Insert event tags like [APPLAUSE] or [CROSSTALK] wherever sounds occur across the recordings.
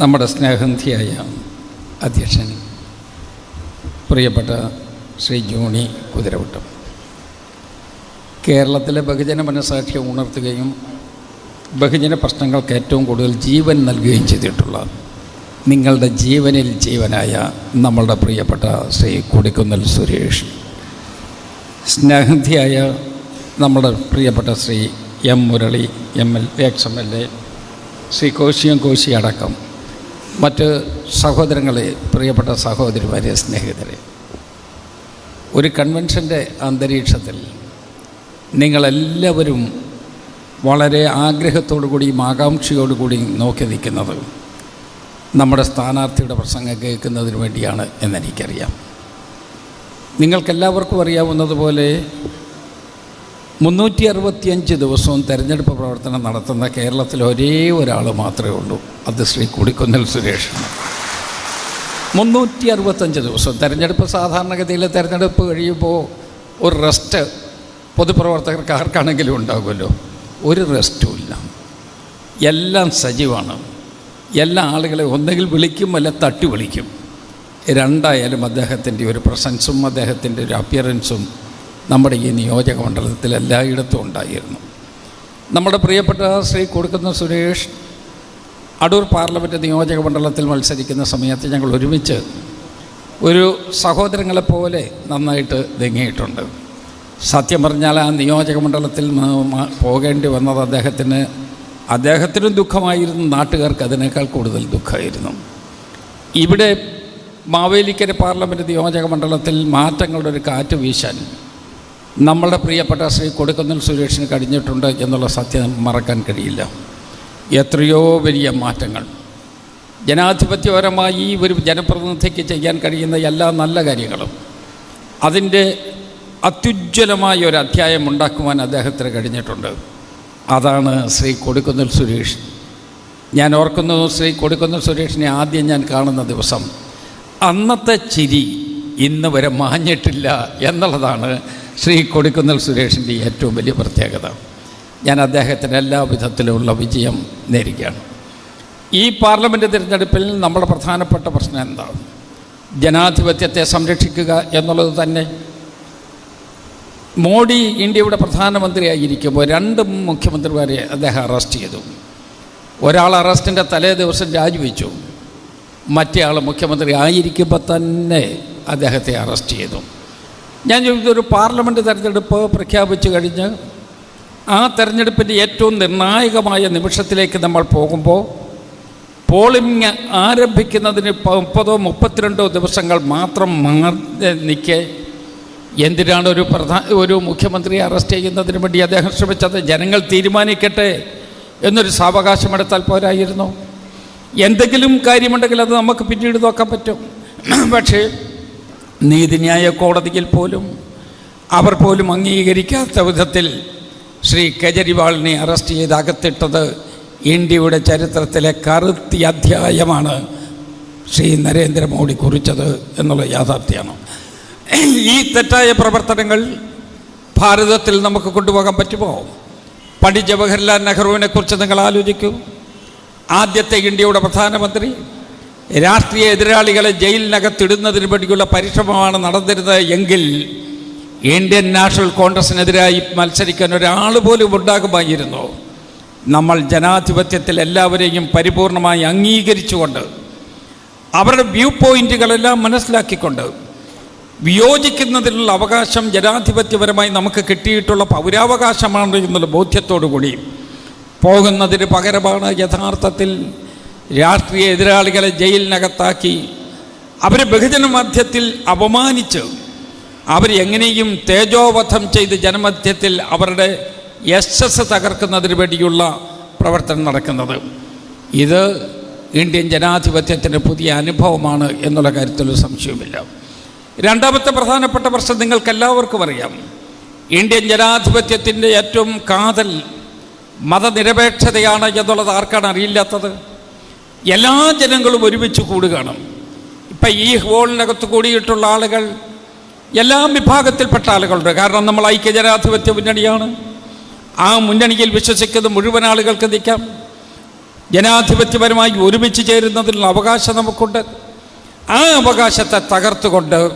നമ്മുടെ സ്നേഹന്ധിയായ അധ്യക്ഷൻ പ്രിയപ്പെട്ട ശ്രീ ജോണി കുതിരവട്ടം. കേരളത്തിലെ ബഹുജന മനസാക്ഷ്യം ഉണർത്തുകയും ബഹുജന പ്രശ്നങ്ങൾക്ക് ഏറ്റവും കൂടുതൽ ജീവൻ നൽകുകയും ചെയ്തിട്ടുള്ള നിങ്ങളുടെ ജീവനിൽ ജീവനായ നമ്മളുടെ പ്രിയപ്പെട്ട ശ്രീ കൊടിക്കുന്നൽ സുരേഷ്. സ്നേഹന്ധിയായ നമ്മുടെ പ്രിയപ്പെട്ട Shri M Murali M L ex M L A Shri കോശിയം Koshi അടക്കം മറ്റ് സഹോദരങ്ങളെ പ്രിയപ്പെട്ട സഹോദരിമാരെ സ്നേഹിതരെ. ഒരു കൺവെൻഷന്റെ അന്തരീക്ഷത്തിൽ നിങ്ങളെല്ലാവരും വളരെ ആഗ്രഹത്തോടു കൂടിയും ആകാംക്ഷയോടു കൂടിയും നോക്കി നിൽക്കുന്നത് നമ്മുടെ സ്ഥാനാർത്ഥിയുടെ പ്രസംഗം കേൾക്കുന്നതിന് വേണ്ടിയാണ് എന്നെനിക്കറിയാം. നിങ്ങൾക്കെല്ലാവർക്കും അറിയാവുന്നതുപോലെ മുന്നൂറ്റി അറുപത്തിയഞ്ച് ദിവസവും തെരഞ്ഞെടുപ്പ് പ്രവർത്തനം നടത്തുന്ന കേരളത്തിൽ ഒരേ ഒരാൾ മാത്രമേ ഉള്ളൂ. അത് ശ്രീ കൊടിക്കുന്നിൽ സുരേഷാണ് മുന്നൂറ്റി അറുപത്തഞ്ച് ദിവസം തെരഞ്ഞെടുപ്പ് സാധാരണഗതിയിൽ തെരഞ്ഞെടുപ്പ് കഴിയുമ്പോൾ ഒരു റെസ്റ്റ് പൊതുപ്രവർത്തകർക്ക് ആർക്കാണെങ്കിലും ഉണ്ടാകുമല്ലോ. ഒരു റെസ്റ്റും ഇല്ല. എല്ലാം സജീവമാണ് എല്ലാ ആളുകളെ ഒന്നെങ്കിൽ വിളിക്കും അല്ല തട്ടി വിളിക്കും. രണ്ടായാലും അദ്ദേഹത്തിന്റെ ഒരു പ്രസൻസും അദ്ദേഹത്തിന്റെ ഒരു അപ്പിയറൻസും നമ്മുടെ ഈ നിയോജക മണ്ഡലത്തിൽ എല്ലായിടത്തും ഉണ്ടായിരുന്നു. നമ്മുടെ പ്രിയപ്പെട്ട ശ്രീ കൊടുക്കുന്ന സുരേഷ് അടൂർ പാർലമെന്റ് നിയോജക മണ്ഡലത്തിൽ മത്സരിക്കുന്ന സമയത്ത് ഞങ്ങൾ ഒരുമിച്ച് ഒരു സഹോദരങ്ങളെപ്പോലെ നന്നായിട്ട് നീങ്ങിയിട്ടുണ്ട്. സത്യം പറഞ്ഞാൽ ആ നിയോജക മണ്ഡലത്തിൽ പോകേണ്ടി വന്നത് അദ്ദേഹത്തിന് അദ്ദേഹത്തിനും ദുഃഖമായിരുന്നു നാട്ടുകാർക്ക് അതിനേക്കാൾ കൂടുതൽ ദുഃഖമായിരുന്നു. ഇവിടെ മാവേലിക്കര പാർലമെന്റ് നിയോജക മണ്ഡലത്തിൽ മാറ്റങ്ങളുടെ ഒരു കാറ്റ് വീശാൻ നമ്മളുടെ പ്രിയപ്പെട്ട ശ്രീ കൊടുക്കുന്നിൽ സുരേഷിന് കഴിഞ്ഞിട്ടുണ്ട് എന്നുള്ള സത്യം മറക്കാൻ കഴിയില്ല. എത്രയോ വലിയ മാറ്റങ്ങൾ. ജനാധിപത്യപരമായി ഒരു ജനപ്രതിനിധിക്ക് ചെയ്യാൻ കഴിയുന്ന എല്ലാ നല്ല കാര്യങ്ങളും. അതിന്റെ അത്യുജ്വലമായ ഒരു അധ്യായം ഉണ്ടാക്കുവാൻ അദ്ദേഹത്തിന് കഴിഞ്ഞിട്ടുണ്ട്. അതാണ് ശ്രീ കൊടുക്കുന്നിൽ സുരേഷ്. ഞാൻ ഓർക്കുന്നു ശ്രീ കൊടുക്കുന്നിൽ സുരേഷിനെ ആദ്യം ഞാൻ കാണുന്ന ദിവസം അന്നത്തെ ചിരി ഇന്ന് വരെ മാഞ്ഞിട്ടില്ല എന്നുള്ളതാണ് ശ്രീ കൊടിക്കുന്നൽ സുരേഷിന്റെ ഏറ്റവും വലിയ പ്രത്യേകത. ഞാൻ അദ്ദേഹത്തിന് എല്ലാ വിധത്തിലുമുള്ള വിജയം നേരിടുകയാണ്. ഈ പാർലമെന്റ് തിരഞ്ഞെടുപ്പിൽ നമ്മുടെ പ്രധാനപ്പെട്ട പ്രശ്നം എന്താണ്? ജനാധിപത്യത്തെ സംരക്ഷിക്കുക എന്നുള്ളത് തന്നെ. മോഡി ഇന്ത്യയുടെ പ്രധാനമന്ത്രിയായിരിക്കുമ്പോൾ രണ്ട് മുഖ്യമന്ത്രിമാരെ അദ്ദേഹം അറസ്റ്റ് ചെയ്തു. ഒരാൾ അറസ്റ്റിന്റെ തലേ ദിവസം രാജിവെച്ചു. മറ്റേ ആൾ മുഖ്യമന്ത്രി ആയിരിക്കുമ്പോൾ തന്നെ അദ്ദേഹത്തെ അറസ്റ്റ് ചെയ്തു. ഞാൻ ചോദിച്ചത് ഒരു പാർലമെന്റ് തെരഞ്ഞെടുപ്പ് പ്രഖ്യാപിച്ചു കഴിഞ്ഞ് ആ തെരഞ്ഞെടുപ്പിന്റെ ഏറ്റവും നിർണായകമായ നിമിഷത്തിലേക്ക് നമ്മൾ പോകുമ്പോൾ പോളിംഗ് ആരംഭിക്കുന്നതിന് മുപ്പതോ മുപ്പത്തിരണ്ടോ ദിവസങ്ങൾ മാത്രം നിൽക്കെ എന്തിനാണ് ഒരു പ്രധാന ഒരു മുഖ്യമന്ത്രിയെ അറസ്റ്റ് ചെയ്യുന്നതിന് വേണ്ടി അദ്ദേഹം ശ്രമിച്ചത്? ജനങ്ങൾ തീരുമാനിക്കട്ടെ എന്നൊരു സാവകാശമെടുത്താൽ പോരായിരുന്നു. എന്തെങ്കിലും കാര്യമുണ്ടെങ്കിൽ അത് നമുക്ക് പിന്നീട് നോക്കാൻ പറ്റും. [CLEARS THROAT] പക്ഷേ നീതിന്യായ കോടതിയിൽ പോലും അവർ പോലും അംഗീകരിക്കാത്ത വിധത്തിൽ ശ്രീ കെജ്രിവാളിനെ അറസ്റ്റ് ചെയ്ത് അകത്തിട്ടത് ഇന്ത്യയുടെ ചരിത്രത്തിലെ കറുത്തി അധ്യായമാണ് ശ്രീ നരേന്ദ്രമോദി കുറിച്ചത് എന്നുള്ള യാഥാർത്ഥ്യമാണ്. ഈ തെറ്റായ പ്രവർത്തനങ്ങൾ ഭാരതത്തിൽ നമുക്ക് കൊണ്ടുപോകാൻ പറ്റുമോ? പണ്ഡിറ്റ് ജവഹർലാൽ നെഹ്റുവിനെക്കുറിച്ച് നിങ്ങൾ ആലോചിക്കൂ. ആദ്യത്തെ ഇന്ത്യയുടെ പ്രധാനമന്ത്രി രാഷ്ട്രീയ എതിരാളികളെ ജയിലിനകത്തിടുന്നതിന് വേണ്ടിയുള്ള പരിശ്രമമാണ് നടന്നിരുന്നത് എങ്കിൽ ഇന്ത്യൻ നാഷണൽ കോൺഗ്രസിനെതിരായി മത്സരിക്കാൻ ഒരാൾ പോലും ഉണ്ടാകുമായിരുന്നു. നമ്മൾ ജനാധിപത്യത്തിൽ എല്ലാവരെയും പരിപൂർണമായി അംഗീകരിച്ചുകൊണ്ട് അവരുടെ വ്യൂ പോയിന്റുകളെല്ലാം മനസ്സിലാക്കിക്കൊണ്ട് വിയോജിക്കുന്നതിനുള്ള അവകാശം ജനാധിപത്യപരമായി നമുക്ക് കിട്ടിയിട്ടുള്ള പൗരാവകാശമാണ് എന്നുള്ള ബോധ്യത്തോടു കൂടി പോകുന്നതിന് പകരമാണ് യഥാർത്ഥത്തിൽ രാഷ്ട്രീയ എതിരാളികളെ ജയിലിനകത്താക്കി അവർ ബഹുജന മധ്യത്തിൽ അപമാനിച്ച് അവർ എങ്ങനെയും തേജോവധം ചെയ്ത് ജനമധ്യത്തിൽ അവരുടെ യശസ് തകർക്കുന്നതിന് വേണ്ടിയുള്ള പ്രവർത്തനം നടക്കുന്നത്. ഇത് ഇന്ത്യൻ ജനാധിപത്യത്തിന്റെ പുതിയ അനുഭവമാണ് എന്നുള്ള കാര്യത്തിൽ സംശയമില്ല രണ്ടാമത്തെ പ്രധാനപ്പെട്ട പ്രശ്നം നിങ്ങൾക്കെല്ലാവർക്കും അറിയാം. ഇന്ത്യൻ ജനാധിപത്യത്തിന്റെ ഏറ്റവും കാതൽ മതനിരപേക്ഷതയാണ് എന്നുള്ളത് ആർക്കാണ് അറിയില്ലാത്തത്? എല്ലാ ജനങ്ങളും ഒരുമിച്ച് കൂടുകയാണ്. ഇപ്പം ഈ ഹോളിനകത്ത് കൂടിയിട്ടുള്ള ആളുകൾ എല്ലാ വിഭാഗത്തിൽപ്പെട്ട ആളുകളുണ്ട് കാരണം നമ്മൾ ഐക്യജനാധിപത്യ മുന്നണിയാണ്. ആ മുന്നണിയിൽ വിശ്വസിക്കുന്ന മുഴുവൻ ആളുകൾക്ക് നിൽക്കാം. ജനാധിപത്യപരമായി ഒരുമിച്ച് ചേരുന്നതിനുള്ള അവകാശം നമുക്കുണ്ട്. ആ അവകാശത്തെ തകർത്തുകൊണ്ട്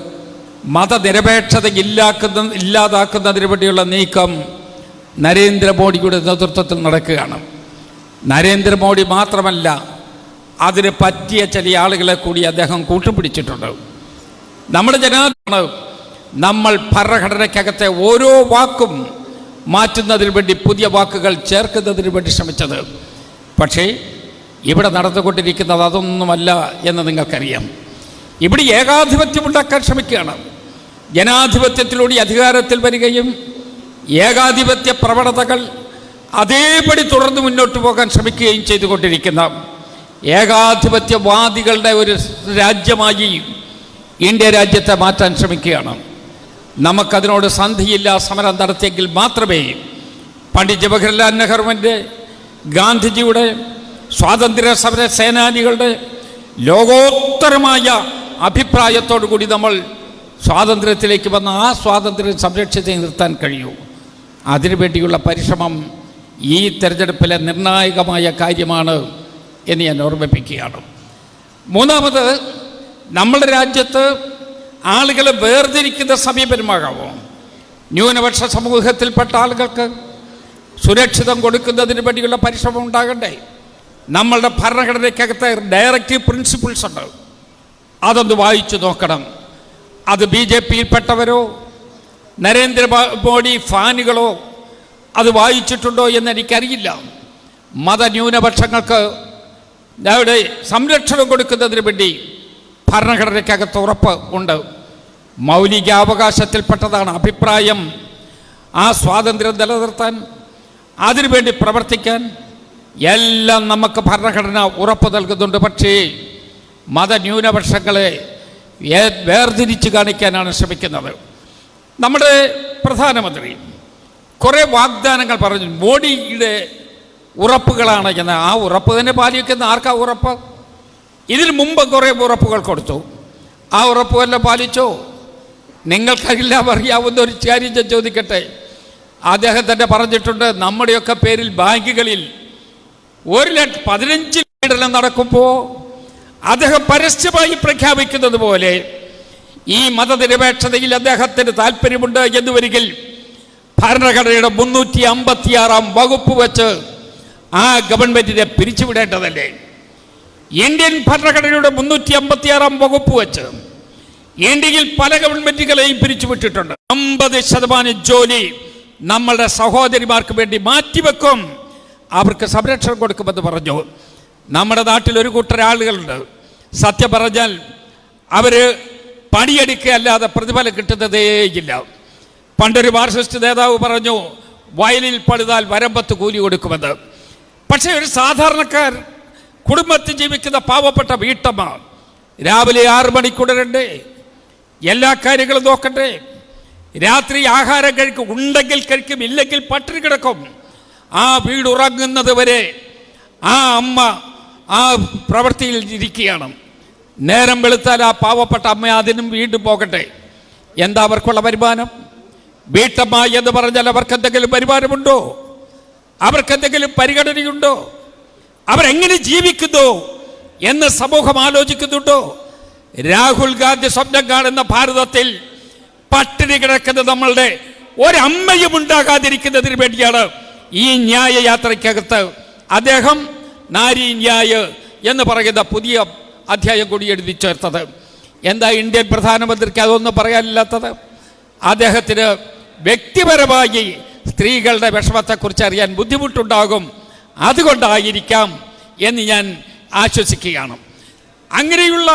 മതനിരപേക്ഷത ഇല്ലാക്കുന്ന ഇല്ലാതാക്കുന്നതിന് വേണ്ടിയുള്ള നീക്കം നരേന്ദ്രമോദിയുടെ നേതൃത്വത്തിൽ നടക്കുകയാണ്. നരേന്ദ്രമോദി മാത്രമല്ല അതിന് പറ്റിയ ചില ആളുകളെ കൂടി അദ്ദേഹം കൂട്ടുപിടിച്ചിട്ടുണ്ട്. നമ്മുടെ ജനാധിപത്യം നമ്മൾ ഭരണഘടനയ്ക്കകത്തെ ഓരോ വാക്കും മാറ്റുന്നതിന് വേണ്ടി പുതിയ വാക്കുകൾ ചേർക്കുന്നതിന് വേണ്ടി ശ്രമിച്ചത്. പക്ഷേ ഇവിടെ നടന്നുകൊണ്ടിരിക്കുന്നത് അതൊന്നുമല്ല എന്ന് നിങ്ങൾക്കറിയാം. ഇവിടെ ഏകാധിപത്യം ഉണ്ടാക്കാൻ ശ്രമിക്കുകയാണ്. ജനാധിപത്യത്തിലൂടെ അധികാരത്തിൽ വരികയും ഏകാധിപത്യ പ്രവണതകൾ അതേപടി തുടർന്ന് മുന്നോട്ട് പോകാൻ ശ്രമിക്കുകയും ചെയ്തുകൊണ്ടിരിക്കുന്ന ഏകാധിപത്യവാദികളുടെ ഒരു രാജ്യമായി ഇന്ത്യ രാജ്യത്തെ മാറ്റാൻ ശ്രമിക്കുകയാണ്. നമുക്കതിനോട് സന്ധിയില്ല സമരം നടത്തിയെങ്കിൽ മാത്രമേ പണ്ഡിറ്റ് ജവഹർലാൽ നെഹ്റുവിന്റെ ഗാന്ധിജിയുടെ സ്വാതന്ത്ര്യ സമര സേനാനികളുടെ ലോകോത്തരമായ അഭിപ്രായത്തോടു കൂടി നമ്മൾ സ്വാതന്ത്ര്യത്തിലേക്ക് വന്ന ആ സ്വാതന്ത്ര്യം സംരക്ഷിച്ച് നിർത്താൻ കഴിയൂ. അതിനുവേണ്ടിയുള്ള പരിശ്രമം ഈ തെരഞ്ഞെടുപ്പിലെ നിർണായകമായ കാര്യമാണ് എന്ന് ഞാൻ ഓർമ്മിപ്പിക്കുകയാണ്. മൂന്നാമത് നമ്മുടെ രാജ്യത്ത് ആളുകൾ വേർതിരിക്കുന്ന സമീപനമാകാമോ ന്യൂനപക്ഷ സമൂഹത്തിൽപ്പെട്ട ആളുകൾക്ക് സുരക്ഷിതം കൊടുക്കുന്നതിന് വേണ്ടിയുള്ള പരിശ്രമം ഉണ്ടാകണ്ടേ? നമ്മളുടെ ഭരണഘടനയ്ക്കകത്ത് ഡയറക്റ്റീവ് പ്രിൻസിപ്പിൾസ് ഉണ്ട്. അതൊന്ന് വായിച്ചു നോക്കണം. അത് ബി ജെ പിയിൽപ്പെട്ടവരോ നരേന്ദ്രമോദി ഫാനുകളോ അത് വായിച്ചിട്ടുണ്ടോ എന്ന് എനിക്കറിയില്ല മതന്യൂനപക്ഷങ്ങൾക്ക് അവിടെ സംരക്ഷണം കൊടുക്കുന്നതിന് വേണ്ടി ഭരണഘടനയ്ക്കകത്ത് ഉറപ്പ് ഉണ്ട്. മൗലികാവകാശത്തിൽപ്പെട്ടതാണ് അഭിപ്രായം. ആ സ്വാതന്ത്ര്യം നിലനിർത്താൻ അതിനുവേണ്ടി പ്രവർത്തിക്കാൻ എല്ലാം നമുക്ക് ഭരണഘടന ഉറപ്പ് നൽകുന്നുണ്ട്. പക്ഷേ മതന്യൂനപക്ഷങ്ങളെ വേർതിരിച്ച് കാണിക്കാനാണ് ശ്രമിക്കുന്നത്. നമ്മുടെ പ്രധാനമന്ത്രി കുറേ വാഗ്ദാനങ്ങൾ പറഞ്ഞു മോഡിയുടെ ഉറപ്പുകളാണ് എന്ന് ആ ഉറപ്പ് തന്നെ പാലിക്കുന്ന ആർക്കാ ഉറപ്പ്? ഇതിന് മുമ്പ് കുറേ ഉറപ്പുകൾ കൊടുത്തു. ആ ഉറപ്പ് വല്ല പാലിച്ചോ? നിങ്ങൾക്കെല്ലാം അറിയാവുന്ന ഒരു കാര്യം ഞാൻ ചോദിക്കട്ടെ. അദ്ദേഹം തന്നെ പറഞ്ഞിട്ടുണ്ട് നമ്മുടെയൊക്കെ പേരിൽ ബാങ്കുകളിൽ ഒരു ലക്ഷ പതിനഞ്ച് പീഡനം നടക്കുമ്പോൾ അദ്ദേഹം പരസ്യമായി പ്രഖ്യാപിക്കുന്നത് പോലെ ഈ മതനിരപേക്ഷതയിൽ അദ്ദേഹത്തിന് താല്പര്യമുണ്ട് എന്ന് വരികിൽ ഭരണഘടനയുടെ മുന്നൂറ്റി അമ്പത്തിയാറാം വകുപ്പ് വെച്ച് ആ ഗവൺമെന്റിനെ പിരിച്ചുവിടേണ്ടതല്ലേ? ഇന്ത്യൻ ഭരണഘടനയുടെ മുന്നൂറ്റി അമ്പത്തിയാറാം വകുപ്പ് വെച്ച് ഇന്ത്യയിൽ പല ഗവൺമെന്റുകളെയും പിരിച്ചുവിട്ടിട്ടുണ്ട്. അമ്പത് ശതമാനം ജോലി നമ്മളുടെ സഹോദരിമാർക്ക് വേണ്ടി മാറ്റിവെക്കും. അവർക്ക് സംരക്ഷണം കൊടുക്കുമെന്ന് പറഞ്ഞു. നമ്മുടെ നാട്ടിൽ ഒരു കൂട്ടർ ആളുകളുണ്ട് സത്യം പറഞ്ഞാൽ അവർ പണിയെടുക്കുക അല്ലാതെ പ്രതിഫലം കിട്ടുന്നതേയില്ല പണ്ടൊരു മാർക്സിസ്റ്റ് നേതാവ് പറഞ്ഞു വയലിൽ പണിതാൽ വരമ്പത്ത് കൂലി കൊടുക്കുമെന്ന്. പക്ഷേ ഒരു സാധാരണക്കാർ കുടുംബത്തിൽ ജീവിക്കുന്ന പാവപ്പെട്ട വീട്ടമ്മ രാവിലെ ആറ് മണിക്കുടരണ്ടേ എല്ലാ കാര്യങ്ങളും നോക്കണ്ടേ. രാത്രി ആഹാരം കഴിക്കും ഉണ്ടെങ്കിൽ കഴിക്കും ഇല്ലെങ്കിൽ പട്ടിണി കിടക്കും. ആ വീട് ഉറങ്ങുന്നത് വരെ ആ അമ്മ ആ പ്രവൃത്തിയിൽ ഇരിക്കുകയാണ്. നേരം വെളുത്താൽ ആ പാവപ്പെട്ട അമ്മ അതിനും വീണ്ടും പോകട്ടെ. എന്താ അവർക്കുള്ള വരുമാനം? വീട്ടമ്മ എന്ന് പറഞ്ഞാൽ അവർക്ക് എന്തെങ്കിലും വരുമാനമുണ്ടോ? അവർക്ക് എന്തെങ്കിലും പരിഗണനയുണ്ടോ? അവരെങ്ങനെ ജീവിക്കുന്നു എന്ന് സമൂഹം ആലോചിക്കുന്നുണ്ടോ? രാഹുൽ ഗാന്ധി സ്വപ്നം കാണുന്ന ഭാരതത്തിൽ പട്ടിണി കിടക്കുന്ന നമ്മളുടെ ഒരമ്മയും ഉണ്ടാകാതിരിക്കുന്നതിന് വേണ്ടിയാണ് ഈ ന്യായ യാത്രയ്ക്കകത്ത് അദ്ദേഹം നാരി ന്യായ എന്ന് പറയുന്ന പുതിയ അധ്യായം കൂടി എഴുതി ചേർത്തത്. എന്താ ഇന്ത്യൻ പ്രധാനമന്ത്രിക്ക് അതൊന്നും പറയാനില്ലാത്തത്? അദ്ദേഹത്തിന് വ്യക്തിപരമായി സ്ത്രീകളുടെ വിഷമത്തെക്കുറിച്ച് അറിയാൻ ബുദ്ധിമുട്ടുണ്ടാകും. അതുകൊണ്ടായിരിക്കാം എന്ന് ഞാൻ ആശ്വസിക്കുകയാണ്. അങ്ങനെയുള്ള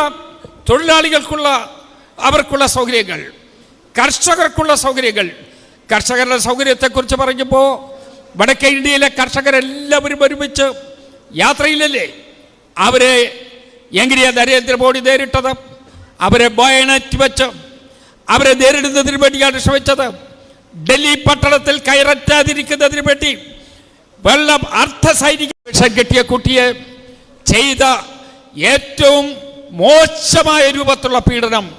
തൊഴിലാളികൾക്കുള്ള അവർക്കുള്ള സൗകര്യങ്ങൾ കർഷകർക്കുള്ള സൗകര്യങ്ങൾ കർഷകരുടെ സൗകര്യത്തെക്കുറിച്ച് പറയുമ്പോൾ വടക്കേ ഇന്ത്യയിലെ കർഷകരെല്ലാവരും ഒരുമിച്ച് യാത്രയിലല്ലേ? അവരെ എങ്ങനെയാ ബോഡി നേരിട്ടത്. അവരെ ബയണറ്റ് വെച്ച് അവരെ നേരിടുന്നതിന് വേണ്ടിയാണ് ശ്രമിച്ചത്. ഡൽഹി പട്ടണത്തിൽ കയററ്റാതിരിക്കുന്നതിന് വേണ്ടി വെള്ളം അർദ്ധ സൈനിക വിഷം കിട്ടിയ കുട്ടിയെ ചെയ്ത ഏറ്റവും മോശമായ രൂപത്തിലുള്ള പീഡനം.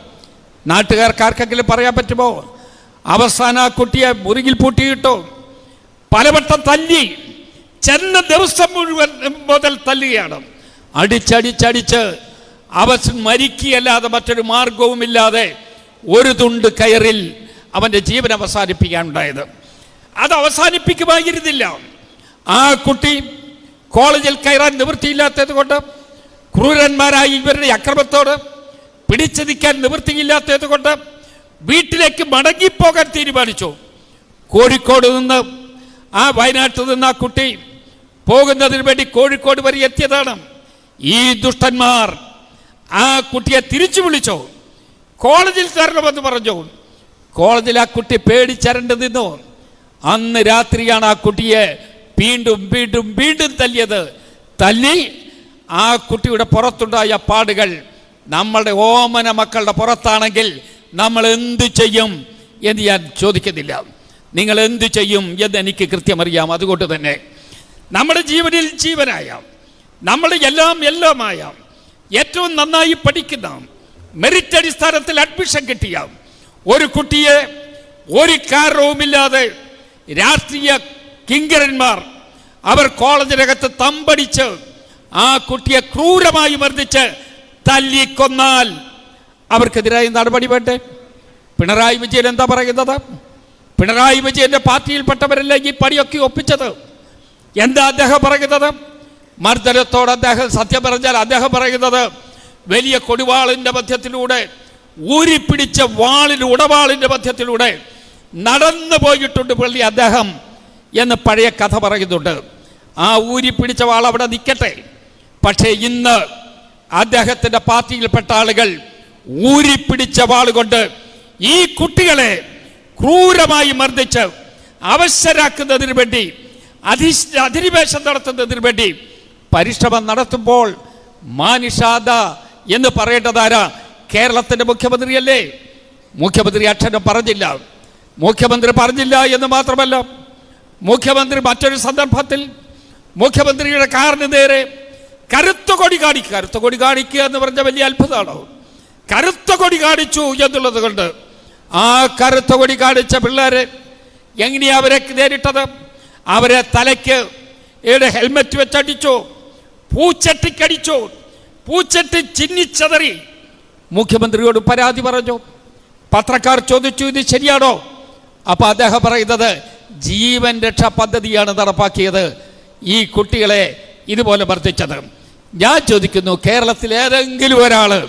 നാട്ടുകാർക്ക് ആർക്കെങ്കിലും പറയാൻ പറ്റുമോ? അവസാന ആ കുട്ടിയെ മുറുകിൽ പൂട്ടിയിട്ടു. പലവട്ടം തല്ലി. ചെന്ന ദിവസം മുഴുവൻ മുതൽ തല്ലുകയാണ്. അടിച്ചടിച്ചടിച്ച് അവൻ മരിക്കുകയല്ലാതെ മറ്റൊരു മാർഗവുമില്ലാതെ ഒരു തുണ്ട് കയറിൽ അവന്റെ ജീവൻ അവസാനിപ്പിക്കാനുണ്ടായത്. അത് അവസാനിപ്പിക്കുമായിരുന്നില്ല. ആ കുട്ടി കോളേജിൽ കയറാൻ നിവൃത്തിയില്ലാത്തത് കൊണ്ട് ക്രൂരന്മാരായി ഇവരുടെ അക്രമത്തോട് പിടിച്ചു നിൽക്കാൻ നിവൃത്തിയില്ലാത്തത് കൊണ്ട് വീട്ടിലേക്ക് മടങ്ങിപ്പോകാൻ തീരുമാനിച്ചു. കോഴിക്കോട് നിന്ന് ആ വയനാട്ടിൽ നിന്ന് ആ കുട്ടി പോകുന്നതിന് വേണ്ടി കോഴിക്കോട് വരെ എത്തിയതാണ്. ഈ ദുഷ്ടന്മാർ ആ കുട്ടിയെ തിരിച്ചു വിളിച്ചോ? കോളേജിൽ തരണമെന്ന് പറഞ്ഞു? കോളേജിൽ ആ കുട്ടി പേടിച്ചരണ്ട് നിന്നു? അന്ന് രാത്രിയാണ് ആ കുട്ടിയെ വീണ്ടും വീണ്ടും വീണ്ടും തല്ലിയത്. തല്ലി ആ കുട്ടിയുടെ പുറത്തുണ്ടായ പാടുകൾ നമ്മളുടെ ഓമന മക്കളുടെ പുറത്താണെങ്കിൽ നമ്മൾ എന്തു ചെയ്യും എന്ന് ഞാൻ ചോദിക്കുന്നില്ല. നിങ്ങൾ എന്തു ചെയ്യും എന്ന് എനിക്ക് കൃത്യമറിയാം. അതുകൊണ്ട് തന്നെ നമ്മുടെ ജീവനിൽ ജീവനായ നമ്മുടെ എല്ലാം എല്ലാമായ ഏറ്റവും നന്നായി പഠിക്കുന്ന മെറിറ്റ് അടിസ്ഥാനത്തിൽ അഡ്മിഷൻ കിട്ടിയ ഒരു കുട്ടിയെ ഒരു കാരണവുമില്ലാതെ രാഷ്ട്രീയ കിങ്കരന്മാർ അവർ കോളേജിനകത്ത് തമ്പടിച്ച് ആ കുട്ടിയെ ക്രൂരമായി മർദ്ദിച്ച് തല്ലിക്കൊന്നാൽ അവർക്കെതിരായി നടപടി വേണ്ടേ? പിണറായി വിജയൻ എന്താ പറയുന്നത്? പിണറായി വിജയന്റെ പാർട്ടിയിൽപ്പെട്ടവരല്ല ഈ പണിയൊക്കെ ഒപ്പിച്ചത്? എന്താ അദ്ദേഹം പറയുന്നത്? മർദ്ദനത്തോട് അദ്ദേഹം സത്യം പറഞ്ഞാൽ അദ്ദേഹം പറയുന്നത് വലിയ കൊടിവാളിന്റെ മധ്യത്തിലൂടെ ഊരിപ്പിടിച്ച വാളിൽ ഉടവാളിന്റെ മധ്യത്തിലൂടെ നടന്നു പോയിട്ടുണ്ട് പള്ളി അദ്ദേഹം എന്ന് പഴയ കഥ പറയുന്നുണ്ട്. ആ ഊരിപ്പിടിച്ച വാൾ അവിടെ നിൽക്കട്ടെ. പക്ഷേ ഇന്ന് അദ്ദേഹത്തിന്റെ പാർട്ടിയിൽപ്പെട്ട ആളുകൾ ഊരിപ്പിടിച്ച വാളുകൊണ്ട് ഈ കുട്ടികളെ ക്രൂരമായി മർദ്ദിച്ച് അവശരാക്കുന്നതിന് വേണ്ടി അധി അധിനിവേശം നടത്തുന്നതിന് വേണ്ടി പരിശ്രമം നടത്തുമ്പോൾ മാനിഷാദ എന്ന് പറയേണ്ടത് ആരാ? കേരളത്തിന്റെ മുഖ്യമന്ത്രിയല്ലേ? മുഖ്യമന്ത്രി അക്ഷരം പറഞ്ഞില്ല. മുഖ്യമന്ത്രി പറഞ്ഞില്ല എന്ന് മാത്രമല്ല മുഖ്യമന്ത്രി മറ്റൊരു സന്ദർഭത്തിൽ മുഖ്യമന്ത്രിയുടെ കാറിന് നേരെ കരുത്ത കൊടി കാണിക്കുക. കരുത്ത കൊടി കാണിക്കുക എന്ന് പറഞ്ഞ വലിയ അത്ഭുതമാണോ? കരുത്ത കൊടി കാണിച്ചു എന്നുള്ളത് കൊണ്ട് ആ കരുത്ത കൊടി കാണിച്ച പിള്ളേരെ എങ്ങനെയാ അവരെ നേരിട്ടത്? അവരെ തലയ്ക്ക് ഹെൽമെറ്റ് വെച്ചടിച്ചു? പൂച്ചട്ടിക്കടിച്ചു പൂച്ചട്ടി ചിന്നിച്ചതറി മുഖ്യമന്ത്രിയോട് പരാതി പറഞ്ഞു? പത്രക്കാർ ചോദിച്ചു ഇത് ശരിയാണോ? അപ്പൊ അദ്ദേഹം പറയുന്നത് ജീവൻ രക്ഷാ പദ്ധതിയാണ് നടപ്പാക്കിയത്. ഈ കുട്ടികളെ ഇതുപോലെ വർദ്ധിച്ചത് ഞാൻ ചോദിക്കുന്നു കേരളത്തിൽ ഏതെങ്കിലും ഒരാൾ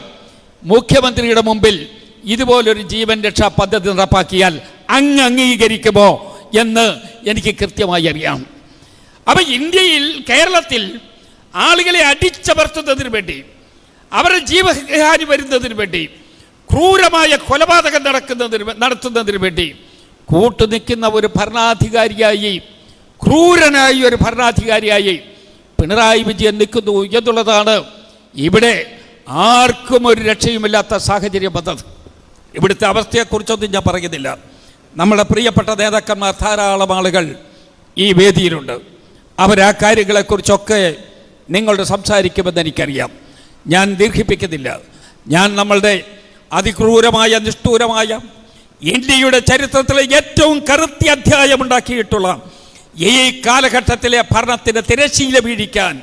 മുഖ്യമന്ത്രിയുടെ മുമ്പിൽ ഇതുപോലൊരു ജീവൻ രക്ഷാ പദ്ധതി നടപ്പാക്കിയാൽ അങ്ങ് അംഗീകരിക്കുമോ? എന്ന് എനിക്ക് കൃത്യമായി അറിയാം. അപ്പൊ ഇന്ത്യയിൽ കേരളത്തിൽ ആളുകളെ അടിച്ചമർത്തുന്നതിന് വേണ്ടി അവരുടെ ജീവഹാനി വരുന്നതിന് വേണ്ടി ക്രൂരമായ കൊലപാതകം നടക്കുന്നതിന് നടത്തുന്നതിന് വേണ്ടി കൂട്ടുനിൽക്കുന്ന ഒരു ഭരണാധികാരിയായി ക്രൂരനായി ഒരു ഭരണാധികാരിയായി പിണറായി വിജയൻ നിൽക്കുന്നു എന്നുള്ളതാണ് ഇവിടെ ആർക്കും ഒരു രക്ഷയുമില്ലാത്ത സാഹചര്യം വന്നത്. ഇവിടുത്തെ അവസ്ഥയെക്കുറിച്ചൊന്നും ഞാൻ പറയുന്നില്ല. നമ്മുടെ പ്രിയപ്പെട്ട നേതാക്കന്മാർ ധാരാളം ആളുകൾ ഈ വേദിയിലുണ്ട്. അവരാ കാര്യങ്ങളെക്കുറിച്ചൊക്കെ നിങ്ങളോട് സംസാരിക്കുമെന്ന് എനിക്കറിയാം. ഞാൻ ദീർഘിപ്പിക്കുന്നില്ല. ഞാൻ നമ്മളുടെ അതിക്രൂരമായ നിഷ്ഠൂരമായ ഇന്ത്യയുടെ ചരിത്രത്തിലെ ഏറ്റവും കറുത്തി അധ്യായമുണ്ടാക്കിയിട്ടുള്ള ഈ കാലഘട്ടത്തിലെ ഭരണത്തിന്റെ തിരശീല വീഴിക്കാൻ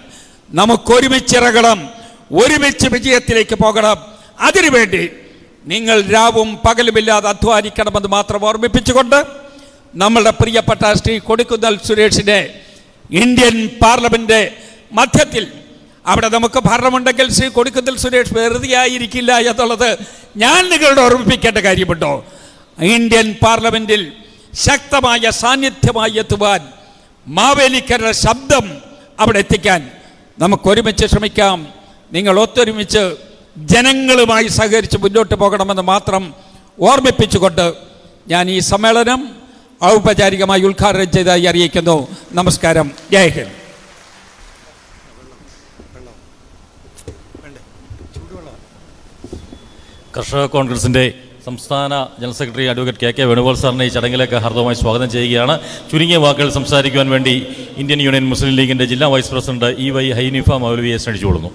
നമുക്കൊരുമിച്ചിറങ്ങണം. ഒരുമിച്ച് വിജയത്തിലേക്ക് പോകണം. അതിനുവേണ്ടി നിങ്ങൾ രാവും പകലുമില്ലാതെ അധ്വാനിക്കണമെന്ന് മാത്രം ഓർമ്മിപ്പിച്ചുകൊണ്ട് നമ്മളുടെ പ്രിയപ്പെട്ട ശ്രീ കൊടിക്കുന്നൽ സുരേഷിനെ ഇന്ത്യൻ പാർലമെന്റ് മധ്യത്തിൽ. അവിടെ നമുക്ക് ഭരണമുണ്ടെങ്കിൽ ശ്രീ കൊടുക്കത്തിൽ സുരേഷ് വെറുതെ ആയിരിക്കില്ല എന്നുള്ളത് ഞാൻ നിങ്ങളോട് ഓർമ്മിപ്പിക്കേണ്ട കാര്യമുണ്ടോ? ഇന്ത്യൻ പാർലമെന്റിൽ ശക്തമായ സാന്നിധ്യമായി എത്തുവാൻ മാവേലിക്കരുടെ ശബ്ദം അവിടെ എത്തിക്കാൻ നമുക്ക് ഒരുമിച്ച് ശ്രമിക്കാം. നിങ്ങൾ ഒത്തൊരുമിച്ച് ജനങ്ങളുമായി സഹകരിച്ച് മുന്നോട്ട് പോകണമെന്ന് മാത്രം ഓർമ്മിപ്പിച്ചുകൊണ്ട് ഞാൻ ഈ സമ്മേളനം ഔപചാരികമായി ഉദ്ഘാടനം ചെയ്തതായി അറിയിക്കുന്നു. നമസ്കാരം. ജയ് ഹിന്ദ്. കർഷക കോൺഗ്രസിന്റെ സംസ്ഥാന general secretary advocate K K Venugopal സാറിനെ ഈ ചടങ്ങിലേക്ക് ഹാർദവമായി സ്വാഗതം ചെയ്യുകയാണ്. ചുരുങ്ങിയ വാക്കുകൾ സംസാരിക്കുവാൻ വേണ്ടി ഇന്ത്യൻ യൂണിയൻ മുസ്ലിം ലീഗിന്റെ ജില്ലാ vice president E Y Hanifa മൗലവിയെ ക്ഷണിച്ചുകൊള്ളുന്നു